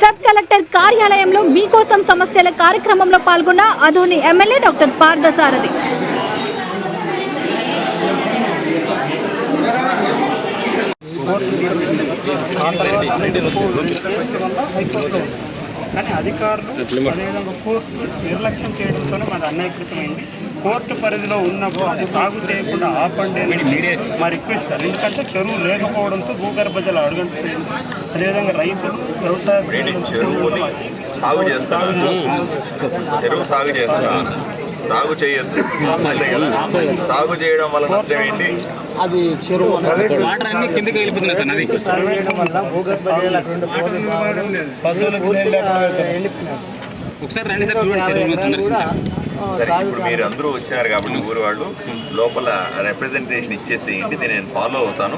Sub collector కార్యాలయంలో మీకోసం సమస్యల కార్యక్రమంలో పాల్గొన్న అధోని ఎమ్మెల్యే డాక్టర్ పార్థసారథి కానీ అధికారులు అదేవిధంగా కోర్టు నిర్లక్ష్యం చేయడంతోనే మాది అన్యాయకృతమైంది. కోర్టు పరిధిలో ఉన్నప్పుడు అది సాగు చేయకుండా ఆపండి అని మా రిక్వెస్ట్. అది. ఎందుకంటే చెరువు లేకపోవడంతో భూగర్భ జల అడుగుంటుంది అదేవిధంగా రైతులు వ్యవసాయ చెరువుని సాగు చేస్తాను చెరువు సాగు చేస్తా. సాగు చేయొద్దు. సాగు చేయడం వల్ల నష్టం ఏంటి? అది చెరువు వాటర్ అన్ని కిందకి వెళ్ళిపోతున్నాయి సార్ నది. ఒకసారి రండి సార్ చూడండి చెరువును సందర్శించాలి సరే ఇప్పుడు మీరు అందరూ వచ్చారు కాబట్టి ఊరు వాళ్ళు లోపల రిప్రజెంటేషన్ ఇచ్చేసేయండి ఇది నేను ఫాలో అవుతాను.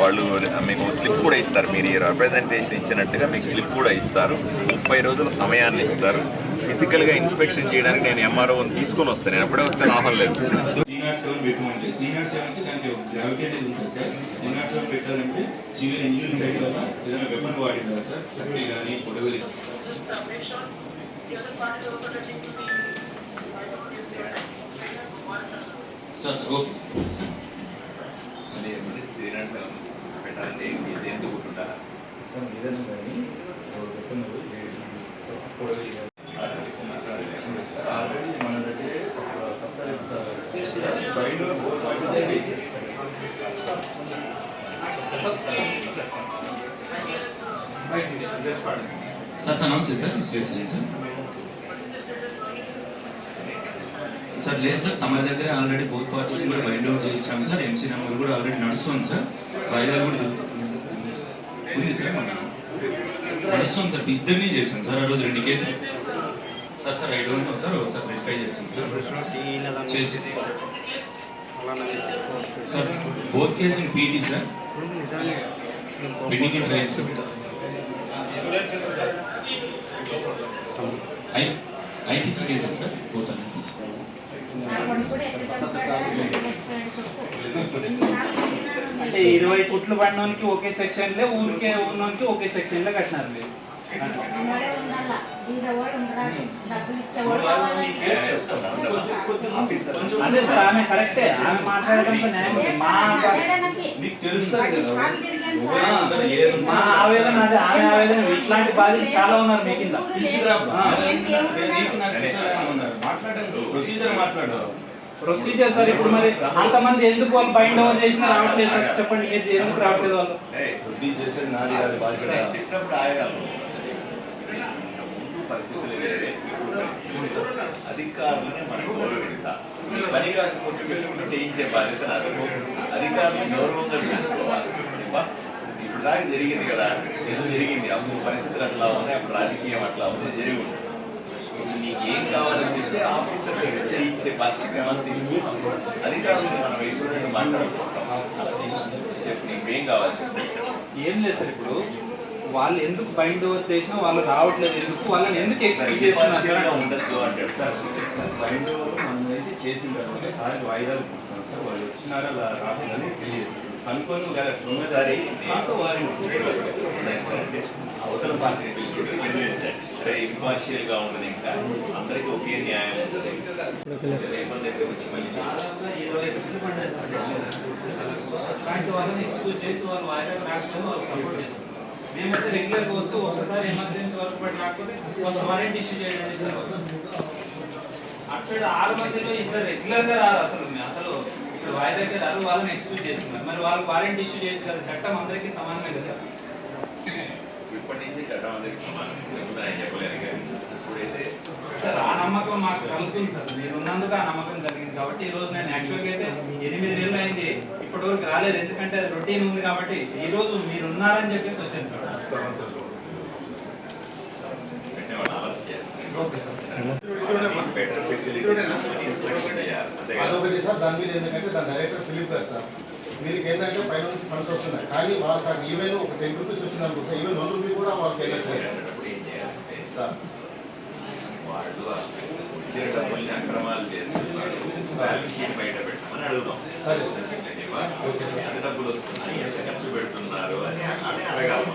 వాళ్ళు మీకు స్లిప్ కూడా ఇస్తారు మీరు రిప్రజెంటేషన్ ఇచ్చినట్టుగా మీకు స్లిప్ కూడా ఇస్తారు. ముప్పై రోజుల సమయాన్ని ఇస్తారు. ఫిజికల్గా ఇన్స్పెక్షన్ చేయడానికి నేను ఎంఆర్ఓని తీసుకొని వస్తాను. నేను ఎప్పుడే వస్తే లాభం లేదు. నాట్ సెవెన్ పెట్టమంటే త్రీ నాట్ సెవెన్ అంటే దానికి గ్రావిటీ అనేది ఉంటుంది సార్ త్రీ నాట్ సెవెన్ పెట్టాలంటే సివిల్ ఇంజనీరింగ్ సైడ్ వల్ల ఏదైనా వెపన్ వాడి కదా సార్ కత్తి కానీ పొడవలి sir sir okay sir sir పెట్టాలంటే ఏంటి ఎందుకు ఉంటుందా సార్ సార్ నమస్తే సార్ శ్రీశైలం సార్. సార్ లేదు సార్ తమ దగ్గర ఆల్రెడీ బోత్ పార్టీస్ కూడా బైండ్ అవుట్ చేయించాము సార్. ఎంసీ నెంబర్ కూడా ఆల్రెడీ నడుస్తుంది సార్. వాయిదాలు కూడా దొరుకుతుంది ఉంది సార్ మన నడుస్తుంది సార్ ఇద్దరిని చేశాం సార్. ఆ రోజు రెండు కేసులు. Sir sir I don't know sir. ఒకసారి వెరిఫై చేస్తాం సార్. చేసి sir both case PT sir. Pending sir I IPC cases sir? IPC అంటే ఇరవై పుట్లు పడినోనికి ఒకే సెక్షన్లే ఊరికే ఉన్నోనికి ఒకే సెక్షన్లే కట్టినారు మీరు. అదే సార్ ఆమె కరెక్టే ఆమె మాట్లాడడంతో న్యాయం. మా మీకు తెలుస్తుంది కదా మా ఆవేదన అదే ఆమె ఆవేదన ఇట్లాంటి బాధ్యతలు చాలా ఉన్నారు మీ కింద. ఆ. ప్రొసీజర్ మాట్లాడు. ప్రొసీజర్ సార్ ఇప్పుడు మరి అంతమంది ఎందుకు వాళ్ళు బైండ్ ఓవర్ చేసినా రావట్లేదు సార్? చెప్పండి మీరు ఎందుకు రావట్లేదు వాళ్ళు? బాధ్యత. అధికారులని పని కాకపోతే చేయించే బాధ్యత నాది. అధికారులను గౌరవంగా చూసుకోవాలి. దాకా జరిగింది కదా. ఏదో జరిగింది. అప్పుడు పరిస్థితులు అట్లా ఉన్నాయి అప్పుడు రాజకీయం అట్లా ఉంది జరిగి ఉంది ఇప్పుడు నీకు ఏం కావాలని చెప్తే ఆఫీసర్ దగ్గర చేయించే బాధ్యత మనం తీసుకుంటాం అధికారులను మనం వేసుకుంటూ మాట్లాడుకుంటాం. చెప్పు నీకు ఏం కావాలి. ఏం లేదు సార్ ఇప్పుడు. వాళ్ళు ఎందుకు బైండ్ ఓవర్ చేసినా వాళ్ళు రావట్లేదు ఎందుకు? వాళ్ళని ఎందుకు ఎక్స్క్యూజ్ చేస్తున్నారు నిష్పక్షంగా సార్? ఉండద్దు సార్. బయట మనం అయితే చేసిన తర్వాత సార్ వాయిదాలు సార్. వాళ్ళు వచ్చినారా రాలేదని తెలియదు అనుకోని గల ఒకసారి మాతో వారిని అవతల పార్టీ సరే ఇంపార్షియల్గా ఉండదు ఇంకా. అందరికీ ఒకే న్యాయం ఉంటుంది. రేపటి దగ్గర వచ్చి మళ్ళీ చెప్తాను. మేమైతే రెగ్యులర్గా వస్తూ ఎమర్జెన్సీ వర్క్ పడి రాకపోతే ఫస్ట్ వారెంట్ ఇష్యూ చేయడానికి అటు సైడ్ ఆరు మందిలో ఇద్దరు రెగ్యులర్గా రారు అసలు. అసలు ఇక్కడ వాయిదాకి రారు వాళ్ళని ఎక్స్క్యూజ్ చేస్తున్నారు. మరి వాళ్ళు వారెంట్ ఇష్యూ చేయొచ్చు కదా చట్టం అందరికీ సమానమే కదా? ఇప్పటి నుంచి చట్టం అందరికీ సమానం. కానీ ఇప్పుడైతే సార్ ఆ నమ్మకం మాకు కలుగుతుంది సార్. మీరు ఉన్నందుకు ఆ నమ్మకం కలిగింది. కాబట్టి ఈ రోజు నేను యాక్చువల్గా అయితే ఎనిమిది నెలలు అయింది. ఇప్పటి వరకు రాలేదు. ఎందుకంటే అది రొటీన్ ఉంది కాబట్టి ఈ రోజు మీరు ఉన్నారని చెప్పేసి వచ్చాను సార్. Okay sir. అదొకటి సార్ దాని మీద ఏంటంటే దాని డైరెక్టర్ ఫిలిప్ గారు సార్ వీళ్ళకి ఏంటంటే పైన నుంచి ఫండ్స్ వస్తున్నాయి కానీ వాళ్ళకి ఈవెన్ ఒక టెన్ రూపీస్ వచ్చిందనుకో సార్ ఈవెన్ వన్ రూపీ కూడా వాళ్ళకి వెళ్ళట్లేదు సార్. వాళ్ళు వచ్చిన డబ్బుల్ని అక్రమాలు చేస్తున్నారు బ్యాలెన్స్ షీట్ బయట పెట్టమని అడుగుదాం? ఎంత డబ్బులు వస్తున్నాయి ఎంత ఖర్చు పెడుతున్నారు అని అడగాలి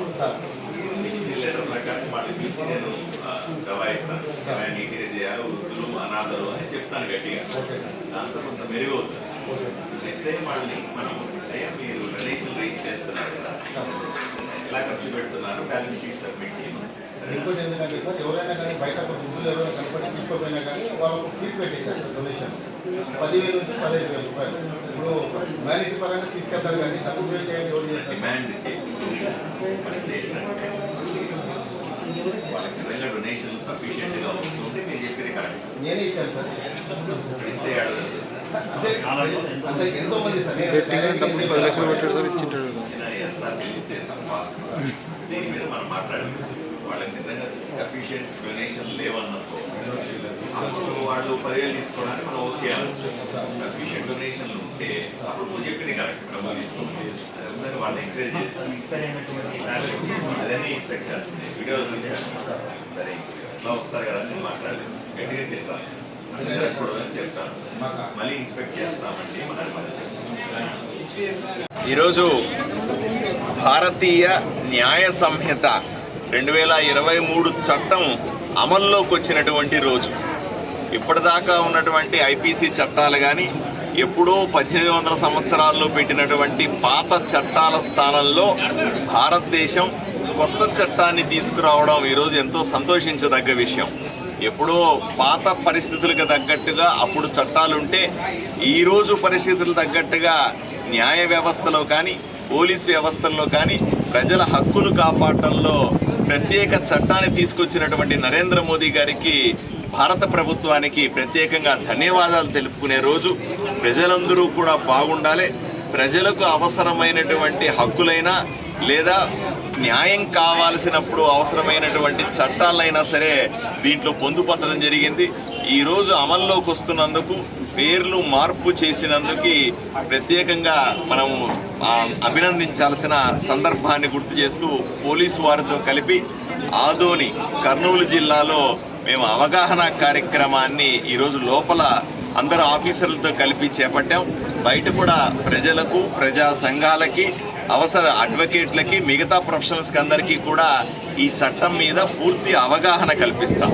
ఎలా నీట్గా చేయాలి వృద్ధులు అనాథలు అని చెప్తాను గట్టిగా. దాంతో కొంత మెరుగవుతుంది నెక్స్ట్ టైం వాళ్ళని మనం అయ్యా మీరు డొనేషన్ రైజ్ చేస్తున్నారు కదా. ఎలా ఖర్చు పెడుతున్నారు? బ్యాలెన్స్ షీట్ సబ్మిట్ చేయమని? ఇంకోటి ఎందుకంటే సార్ ఎవరైనా కానీ బయట ఒక ఎవరైనా కనపడి తీసుకోపోయినా కానీ వాళ్ళకు ఫీజు పెట్టేశారు సార్ డొనేషన్. పదివేల నుంచి పదిహేను వేల రూపాయలు. ఇప్పుడు మ్యారిటీ పరంగా తీసుకెళ్తారు కానీ తక్కువ చేయండి ఎవరు చేస్తారు? డిమాండ్ వాళ్ళకి నిజంగా డొనేషన్ సఫిషియెంట్గా వస్తుంటే మీరు చెప్పేది కరెక్ట్ నేనే ఇచ్చాను సార్. ఇస్తే అంటే అంటే ఎంతో మంది సార్ నేను పెట్టినప్పుడు పది లక్షలు పెట్టాడు సార్ ఇచ్చింటాడు. ఇచ్చినా ఎంత తెలిస్తే తప్ప దీని మీద మనం మాట్లాడాలి వాళ్ళకి నిజంగా సఫిషియెంట్ డొనేషన్ లేవన్నప్పుడు. అప్పుడు వాళ్ళు పదివేలు తీసుకోవడానికి మనం ఓకే అనొచ్చు సఫిషియెంట్ డొనేషన్లు ఉంటే అప్పుడు నువ్వు చెప్పింది కరెక్ట్ డబ్బులు తీసుకుంటే అది ఒకసారి వాళ్ళని ఎంకరేజ్ చేస్తాను అదన్నీ ఇన్స్ట్రక్షన్ వీడియో చూశాను సరే. ఇట్లా వస్తారు కదా నేను మాట్లాడలేదు. గట్టిగా చెప్తాను చెప్తాను మళ్ళీ ఇన్స్పెక్ట్ చేస్తామండి. ఈరోజు భారతీయ న్యాయ సంహిత రెండు వేల ఇరవై మూడు చట్టం అమల్లోకి వచ్చినటువంటి రోజు. ఇప్పటిదాకా ఉన్నటువంటి ఐపీసీ చట్టాలు కానీ ఎప్పుడో పద్దెనిమిది వందల సంవత్సరాల్లో పెట్టినటువంటి పాత చట్టాల స్థానంలో భారతదేశం కొత్త చట్టాన్ని తీసుకురావడం ఈరోజు ఎంతో సంతోషించదగ్గ విషయం. ఎప్పుడో పాత పరిస్థితులకు తగ్గట్టుగా అప్పుడు చట్టాలుంటే ఈరోజు పరిస్థితులు తగ్గట్టుగా న్యాయ వ్యవస్థలో కానీ పోలీస్ వ్యవస్థల్లో కానీ ప్రజల హక్కులు కాపాడటంలో ప్రత్యేక చట్టాన్ని తీసుకొచ్చినటువంటి నరేంద్ర మోదీ గారికి భారత ప్రభుత్వానికి ప్రత్యేకంగా ధన్యవాదాలు తెలుపుకునే రోజు. ప్రజలందరూ కూడా బాగుండాలి. ప్రజలకు అవసరమైనటువంటి హక్కులైనా లేదా న్యాయం కావాల్సినప్పుడు అవసరమైనటువంటి చట్టాలైనా సరే దీంట్లో పొందుపరచడం జరిగింది. ఈరోజు అమల్లోకి వస్తున్నందుకు పేర్లు మార్పు చేసినందుకు ప్రత్యేకంగా మనము అభినందించాల్సిన సందర్భాన్ని గుర్తు చేస్తూ పోలీసు వారితో కలిపి ఆదోని కర్నూలు జిల్లాలో మేము అవగాహన కార్యక్రమాన్ని ఈరోజు లోపల అందరు ఆఫీసర్లతో కలిపి చేపట్టాం. బయట కూడా ప్రజలకు ప్రజా సంఘాలకి అవసర అడ్వకేట్లకి మిగతా ప్రొఫెషనల్స్కి అందరికీ కూడా ఈ చట్టం మీద పూర్తి అవగాహన కల్పిస్తాం.